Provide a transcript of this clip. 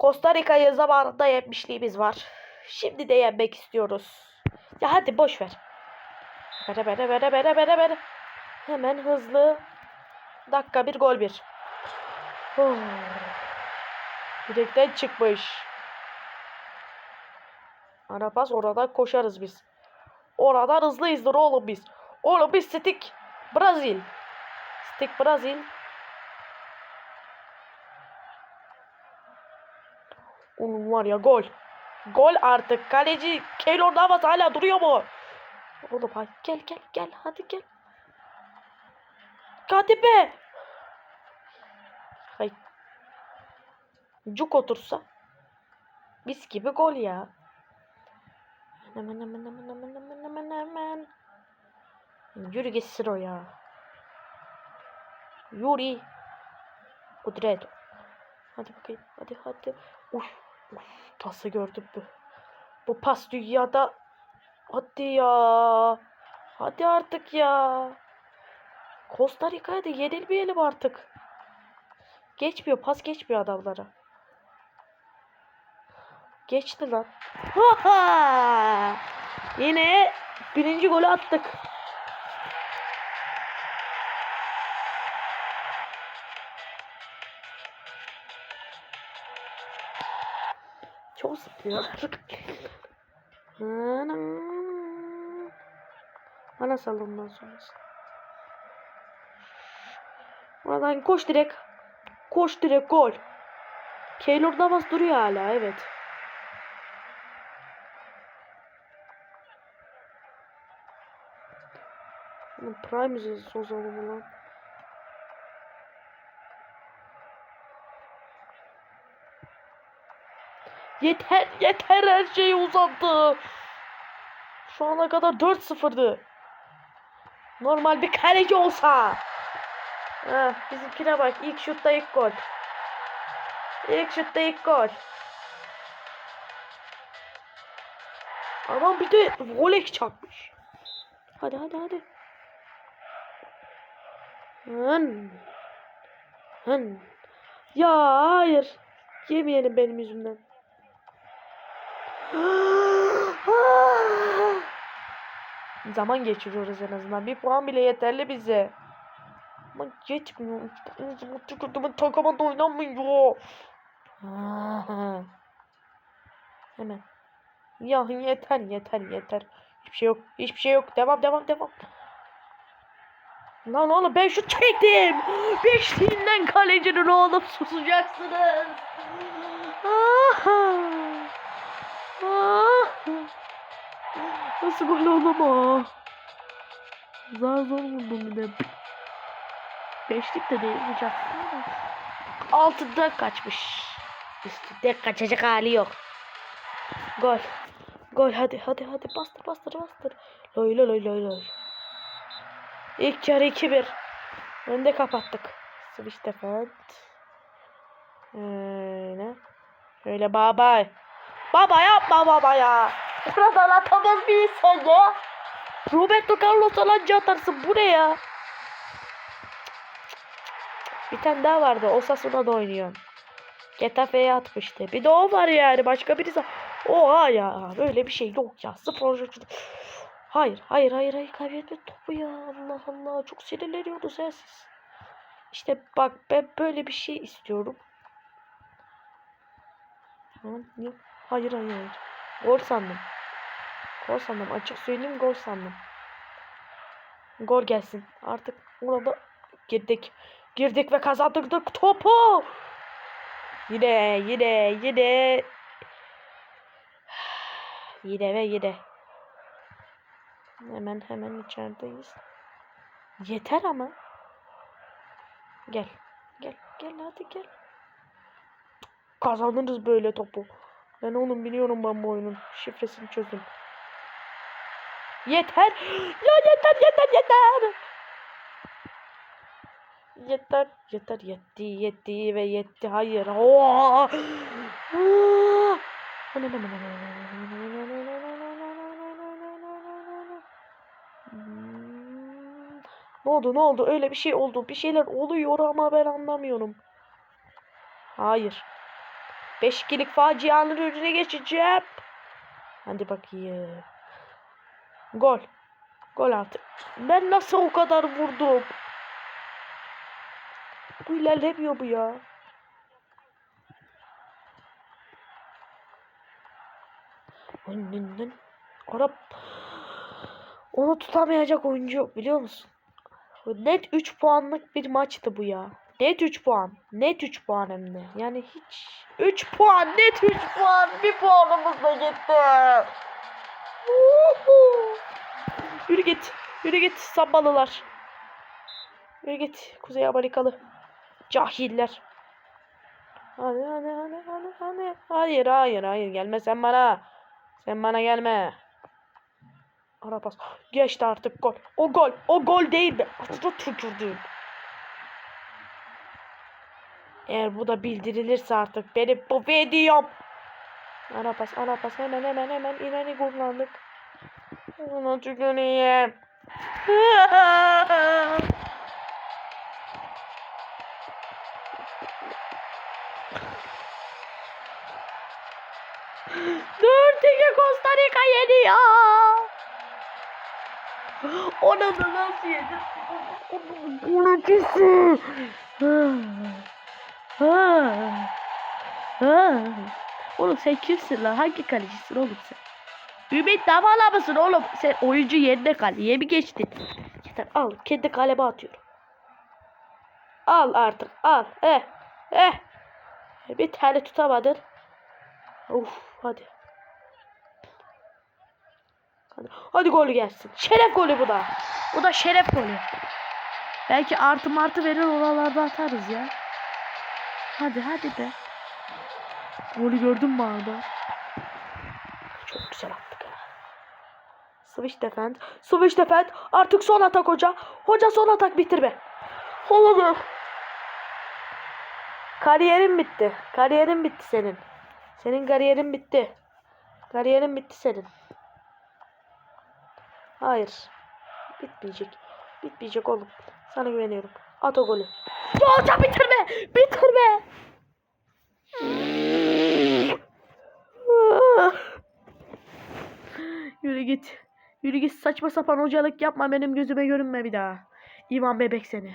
Costa Rica'yı zamanında yenmişliğimiz var. Şimdi de yenmek istiyoruz. Ya hadi boş ver. Bere bere bere bere bere bere. Hemen hızlı. Dakika bir gol bir. Oh. Direkten çıkmış. Ara pas oradan koşarız biz. Oradan hızlıyızdır oğlum biz. Oğlum biz stick Brazil. Stick Brazil. Oğlum var ya gol. Gol artık. Kaleci Keylor Navas hala duruyor mu? Oğlum hadi gel gel gel hadi gel. Hadi be. Hay. Cuk otursa. Mis gibi gol ya. Hemen hemen hemen hemen hemen hemen hemen. Yürü gitsin o ya. Yuri. Kudret. Hadi bakayım. Hadi hadi. Uf. Uf. Pası gördüm bu. Bu pas dünyada. Hadi ya. Hadi artık ya. Costa Rica'ya da yenilmeyelim artık. Geçmiyor. Pas geçmiyor adamlara. Geçti lan. Yine birinci golü attık. Çok zıplıyorlar. Anam. Bana sal ondan sonrası. Buradan koş direkt. Koş direkt gol. Keylor Navas duruyor hala evet. Prime izledi o zaman lan. Yeter yeter her şey uzattı. Şu ana kadar 4-0'dı. Normal bir kaleci olsa. Ha, bizimkine bak ilk şutta ilk gol. İlk şutta ilk gol. Adam bir de volek çakmış. Hadi hadi hadi. Hın. Hın. Ya hayır. Yemeyelim benim yüzümden. Zaman geçiriyoruz en azından. Bir puan bile yeterli bize. Ama geçmiyor. Tıkırtımın takımında oynanmıyor. Hemen. Ya yeter yeter yeter. Hiçbir şey yok. Hiçbir şey yok. Devam devam devam. Lan oğlum ben şu çektim. Beşliğinden kalecinin oğlum susacaksınız. Ah. Ah. Nasıl gol oğlum o? Zar zor buldum bir de. Beşlik de değil hocam. Altıda kaçmış. Üstünde kaçacak hali yok. Gol. Gol hadi hadi hadi bastır bastır bastır. Loy loy loy loy loy. İlk yarı 2-1. Önde kapattık. Switch defend. Öyle. Şöyle baba. Baba yapma baba ya. Buradan atamaz bir insan ya. Roberto Carlos alanca atarsın. Bu ya? Bir tane daha vardı. Osasuna da oynuyor. Getafe'ye atmıştı. Bir de o var yani. Başka birisi. Oha ya. Böyle bir şey yok ya. Sıfır. Hayır. Hayır. Hayır. Hayır. Kaybetme topu ya. Allah Allah. Çok sinirleniyordu sensiz. İşte bak ben böyle bir şey istiyorum. Hayır. Hayır. Hayır. Gol sandım. Gol sandım. Açık söyleyeyim gol sandım. Gol gelsin. Artık orada girdik. Girdik ve kazandırdık topu. Yine yine yine yine ve yine. Hemen hemen içerideyiz. Yeter ama. Gel. Gel. Gel hadi gel. Kazanırız böyle topu. Ben onun biliyorum ben bu oyunun. Şifresini çözdüm. Yeter. Ya yeter yeter yeter. Yeter. Yeter yetti yetti ve yetti. Hayır. Oo. Ne oldu ne oldu öyle bir şey oldu bir şeyler oluyor ama ben anlamıyorum. Hayır. 5-2'lik facianın önüne geçeceğim. Hadi bakayım. Gol. Gol artık. Ben nasıl o kadar vurdum? Bu ilerlemiyor bu ya. Arap onu tutamayacak oyuncu yok biliyor musun? Net 3 puanlık bir maçtı bu ya. Net 3 puan. Net 3 puan hem de. Yani hiç 3 puan, net 3 puan. Bir puanımız da gitti. Yürü git. Yürü git sambalılar. Yürü git Kuzey Amerikalı. Cahiller. Hadi hadi hadi hadi hadi. Hayır hayır hayır gelme sen bana. Sen bana gelme. Ara pas. Geçti artık gol. O gol. O gol değil be. Aslında tükürdüm. Eğer bu da bildirilirse artık benim bu videom. Ara pas ara pas hemen hemen hemen ileri kullandık. Ona tüküreyim. Dört iki Costa Rica yeniyor. Onu da nasıl yedi? Onun ötesi. Oğlum sen kimsin lan? Hangi kalecisin oğlum sen? Ümit Davala mısın oğlum? Sen oyuncu yerine kaleye mi geçtin? Yeter al. Kendi kaleme atıyorum. Al artık al. Eh. Eh. Bir tane tutamadın. Uf hadi. Hadi, hadi golü gelsin. Şeref golü bu da. Bu da şeref golü. Belki artı martı verir oralarda atarız ya. Hadi hadi be. Golü gördün mü Arda? Çok güzel attık ha. Switch defend. Switch defend. Artık son atak hoca. Hoca son atak bitir be. Hadi. Kariyerin bitti. Kariyerin bitti senin. Senin kariyerin bitti. Kariyerin bitti senin. Hayır. Bitmeyecek. Bitmeyecek oğlum. Sana güveniyorum. At o golü. Ya hocam bitirme. Bitirme. Yürü git. Yürü git saçma sapan hocalık yapma benim gözüme görünme bir daha. İvan bebek seni.